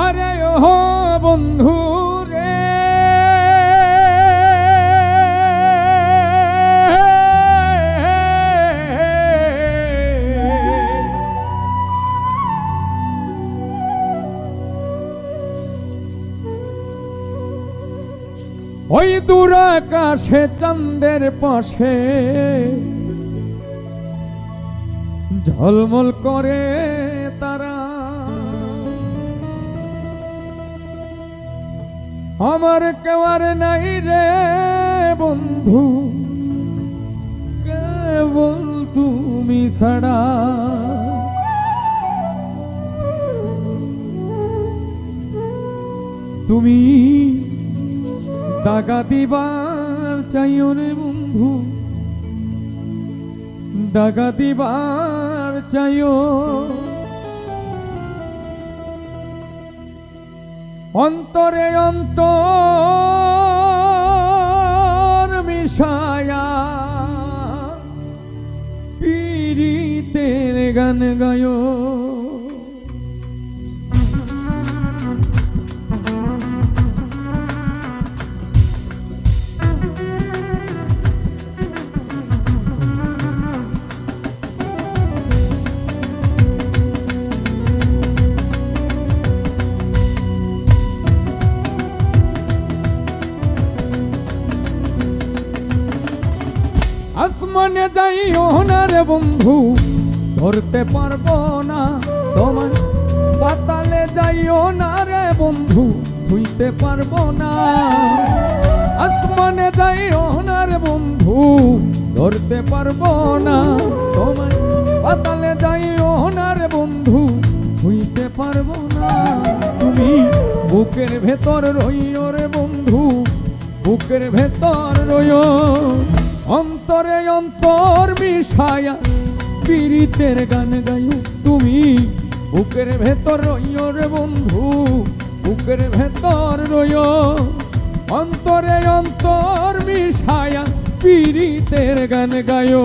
আরে ও বন্ধু রে। ওই দূর আকাশে চাঁদের পাশে ঝলমল করে তারা আমার কেওয়ার নাই রে বন্ধু। কেবল তুমি ছাড়া। তুমি টাকা দিবার চাইও রে বন্ধু। ডাকা দিবার চাইও। অন্তরে অন্তর মিশায়া পীড়িতের গান গায়। আসমানে যাইও না রে বন্ধু, ধরতে পারব না তোমার পাতালে যাইও না রে বন্ধু শুইতে পারব না। আসমানে যাইও না রে বন্ধু, ধরতে পারব না তোমার পাতালে যাইও না রে বন্ধু শুইতে পারব না। তুমি বুকের ভেতর রইও রে বন্ধু, বুকের ভেতর রইও অন্তরে অন্তর মিশায়া পীড়িতের গান গাইও তুমি। বুকের ভেতর রইও রে বন্ধু, বুকের ভেতর রইও। অন্তরে অন্তর মিশায়া পীড়িতের গান গায়ো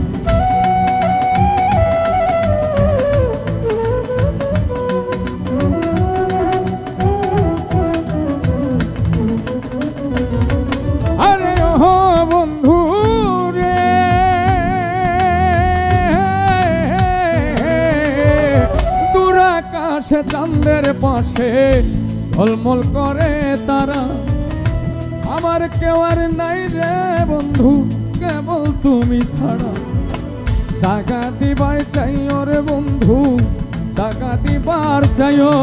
চাঁদের পাশে ঝলমল করে তারা। আমার কেউ আর নাই রে বন্ধু, কেবল তুমি ছাড়া। টাকা দিবার চাইও রে বন্ধু, টাকা দিবার চাইও।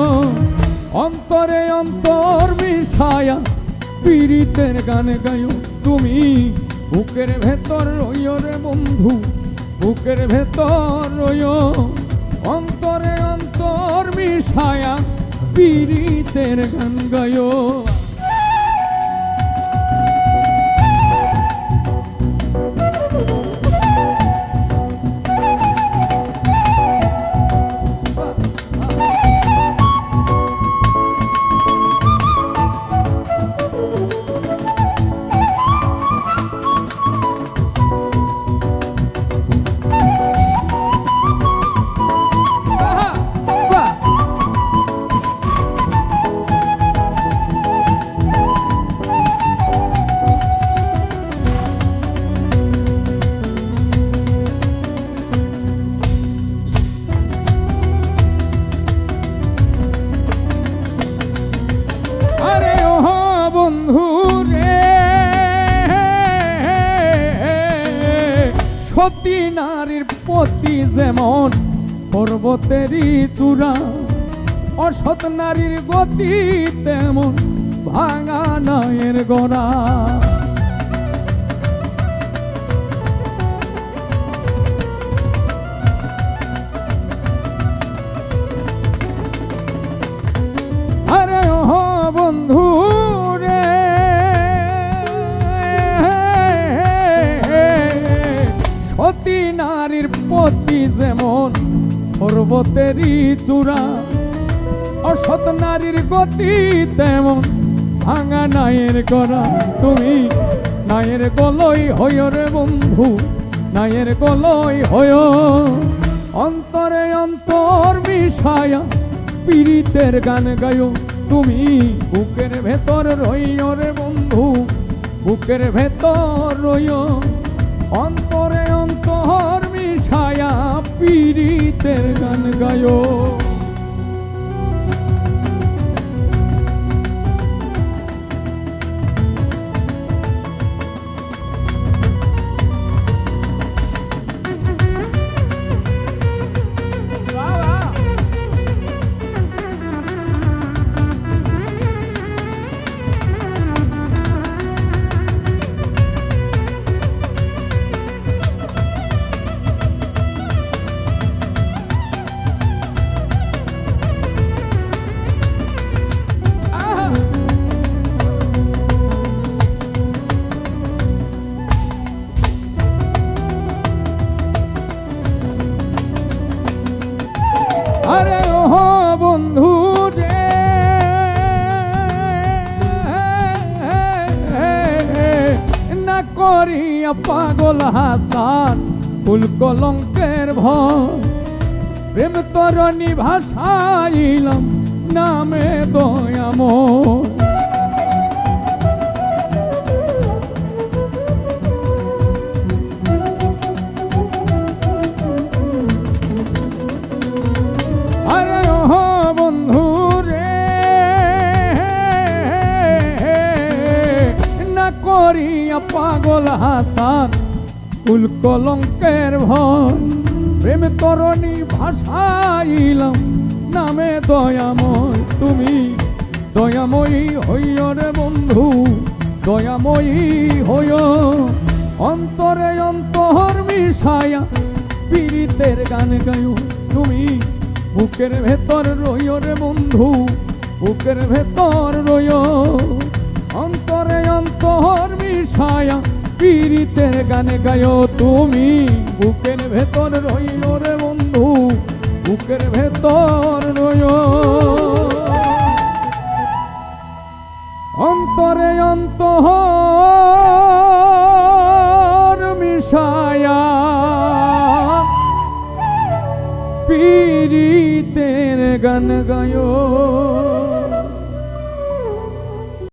অন্তরে অন্তর মিশায়া পীড়িতের গান গায়ো তুমি বুকের ভেতর রইও রে বন্ধু, বুকের ভেতর রইও। অন্তরে অন্তর মিশায়া পীড়িতের গান গায়ো। সতী নারীর পতি যেমন পর্বতেরই চূড়া অসৎ নারীর গতি তেমন ভাঙা নায়ের গোড়া। সতী নারীর পতি যেমন, পর্বতেরই চূড়া। অসৎ নারীর গতি তেমন, ভাঙা নায়ের করা তুমি নায়ের গলই হইয় রে বন্ধু, নায়ের গলই হয় অন্তরে অন্তর মিশায়া পীড়িতের গান গায়ো। তুমি বুকের ভেতর রইয় রে বন্ধু, বুকের ভেতর রইয় অন্তরে অন্তর মিশায়া পীড়িতের গান গায়ো। বন্ধু রে। না করিয়া পাগল হাসান ফুল কলঙ্কের প্রেম তরণী ভাষাইলাম নামে দয়াময়। পাগল হাসান কুল কলঙ্কের ভয় প্রেম তরণী ভাষাইলাম নামে দয়াময় তুমি। দয়াময়ী হইয় রে বন্ধু, দয়াময়ী হইয় অন্তরে অন্তর মিশায়া পীড়িতের গান গায়ো তুমি। বুকের ভেতর রইয় রে বন্ধু, বুকের ভেতর রইয় অন্তরে অন্তর মিশায়া পীড়িতের গানে গায়ো তুমি। বুকের ভেতর রইল রে বন্ধু, বুকের ভেতর রইয় অন্তরে অন্তর মিশায়া পীড়িতের গান গায়।